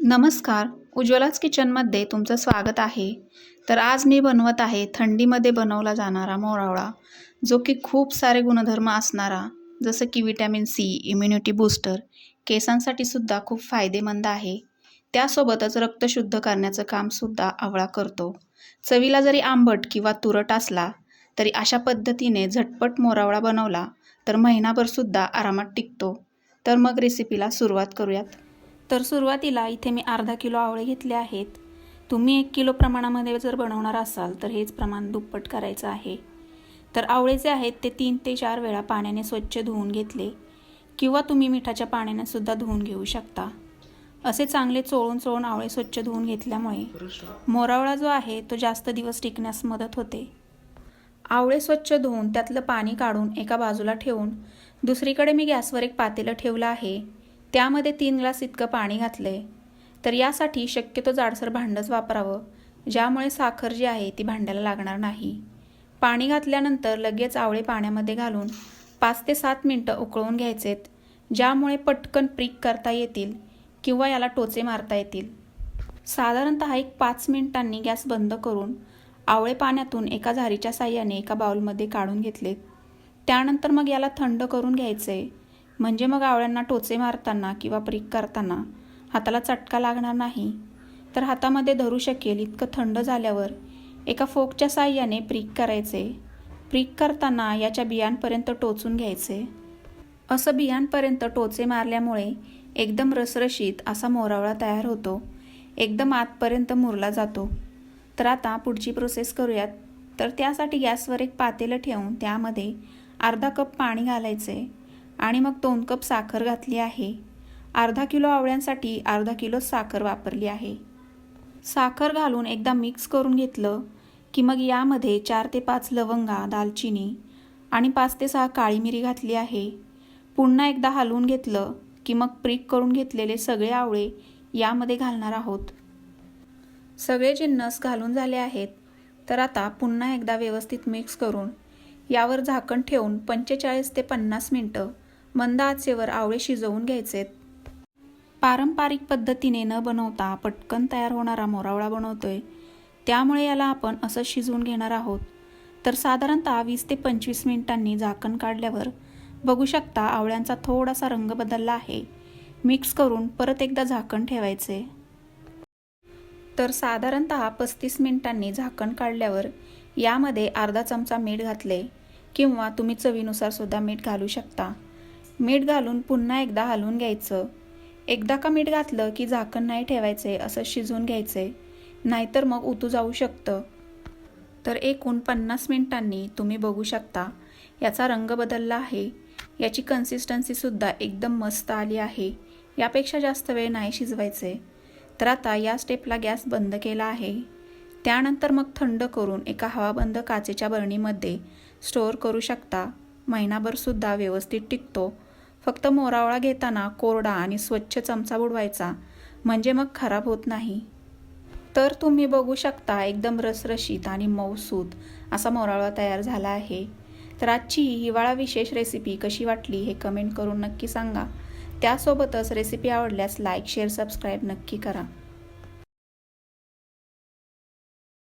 नमस्कार. उज्ज्वलाच किचनमध्ये तुमचं स्वागत आहे. तर आज मी बनवत आहे थंडीमध्ये बनवला जाणारा मोरावळा जो की खूप सारे गुणधर्म असणारा जसं की विटॅमिन सी इम्युनिटी बूस्टर केसांसाठी सुद्धा खूप फायदेमंद आहे. त्यासोबतच रक्त शुद्ध करण्याचं कामसुद्धा आवळा करतो. चवीला जरी आंबट किंवा तुरट असला तरी अशा पद्धतीने झटपट मोरावळा बनवला तर महिनाभरसुद्धा आरामात टिकतो. तर मग रेसिपीला सुरुवात करूयात. तर सुरुवातीला इथे मी अर्धा किलो आवळे घेतले आहेत. तुम्ही एक किलो प्रमाणामध्ये जर बनवणार असाल तर हेच प्रमाण दुप्पट करायचं आहे. तर आवळे जे आहेत ते तीन ते चार वेळा पाण्याने स्वच्छ धुवून घेतले किंवा तुम्ही मिठाच्या पाण्याने सुद्धा धुवून घेऊ शकता. असे चांगले चोळून चोळून आवळे स्वच्छ धुवून घेतल्यामुळे मोरावळा जो आहे तो जास्त दिवस टिकण्यास मदत होते. आवळे स्वच्छ धुवून त्यातलं पाणी काढून एका बाजूला ठेवून दुसरीकडे मी गॅसवर एक पातेलं ठेवलं आहे. त्यामध्ये तीन ग्लास इतकं पाणी घातलं आहे तर यासाठी शक्यतो जाडसर भांडंच वापरावं ज्यामुळे साखर जी आहे ती भांड्याला लागणार नाही. पाणी घातल्यानंतर लगेच आवळे पाण्यामध्ये घालून पाच ते सात मिनटं उकळून घ्यायचेत ज्यामुळे पटकन प्रिक करता येतील किंवा याला टोचे मारता येतील. साधारणतः एक पाच मिनिटांनी गॅस बंद करून आवळे पाण्यातून एका झारीच्या साह्याने एका बाउलमध्ये काढून घेतलेत. त्यानंतर मग याला थंड करून घ्यायचं आहे म्हणजे मग आवळ्यांना टोचे मारताना किंवा प्रिक करताना हाताला चटका लागणार नाही. तर हातामध्ये धरू शकेल इतकं थंड झाल्यावर एका फोकच्या साह्याने प्रिक करायचे. प्रिक करताना याच्या बियांपर्यंत टोचून घ्यायचे. असं बियांपर्यंत टोचे मारल्यामुळे एकदम रसरशीत असा मोरावळा तयार होतो. एकदम आतपर्यंत मुरला जातो. तर आता पुढची प्रोसेस करूयात. तर त्यासाठी गॅसवर एक पातेलं ठेवून त्यामध्ये अर्धा कप पाणी घालायचे. आणि मग दोन कप साखर घातली आहे. अर्धा किलो आवळ्यांसाठी अर्धा किलो साखर वापरली आहे. साखर घालून एकदा मिक्स करून घेतलं की मग यामध्ये चार ते पाच लवंगा दालचिनी आणि पाच ते सहा काळी मिरी घातली आहे. पुन्हा एकदा हलवून घेतलं की मग प्रिक करून घेतलेले सगळे आवळे यामध्ये घालणार आहोत. सगळे जिन्नस घालून झाले आहेत तर आता पुन्हा एकदा व्यवस्थित मिक्स करून यावर झाकण ठेवून पंचेचाळीस ते पन्नास मिनटं मंद आचेवर आवळे शिजवून घ्यायचेत पारंपरिक पद्धतीने न बनवता पटकन तयार होणारा मोरावळा बनवतोय. त्यामुळे याला आपण असं शिजवून घेणार आहोत. तर साधारणतः वीस ते पंचवीस मिनिटांनी झाकण काढल्यावर बघू शकता आवळ्यांचा थोडासा रंग बदलला आहे. मिक्स करून परत एकदा झाकण ठेवायचे. तर साधारणतः पस्तीस मिनिटांनी झाकण काढल्यावर यामध्ये अर्धा चमचा मीठ घातले किंवा तुम्ही चवीनुसार सुद्धा मीठ घालू शकता. मीठ घालून पुन्हा एकदा हलवून घ्यायचं. एकदा का मीठ घातलं की झाकण नाही ठेवायचे असं शिजवून घ्यायचे. नाहीतर मग उतू जाऊ शकतं. तर एकूण पन्नास मिनिटांनी तुम्ही बघू शकता याचा रंग बदलला आहे. याची कन्सिस्टन्सीसुद्धा एकदम मस्त आली आहे. यापेक्षा जास्त वेळ नाही शिजवायचे. तर आता या स्टेपला गॅस बंद केला आहे. त्यानंतर मग थंड करून एका हवाबंद काचेच्या बरणीमध्ये स्टोअर करू शकता. महिनाभरसुद्धा व्यवस्थित टिकतो. फक्त मोरावळा घेताना कोरडा आणि स्वच्छ चमचा बुडवायचा. म्हणजे मग खराब होत नाही. तर तुम्ही बघू शकता एकदम रसरशीत आणि मऊसूत असा मोरावळा तयार झाला आहे. तर आजची हिवाळा विशेष रेसिपी कशी वाटली हे कमेंट करून नक्की सांगा. त्यासोबतच रेसिपी आवडल्यास लाईक शेअर सबस्क्राईब नक्की करा.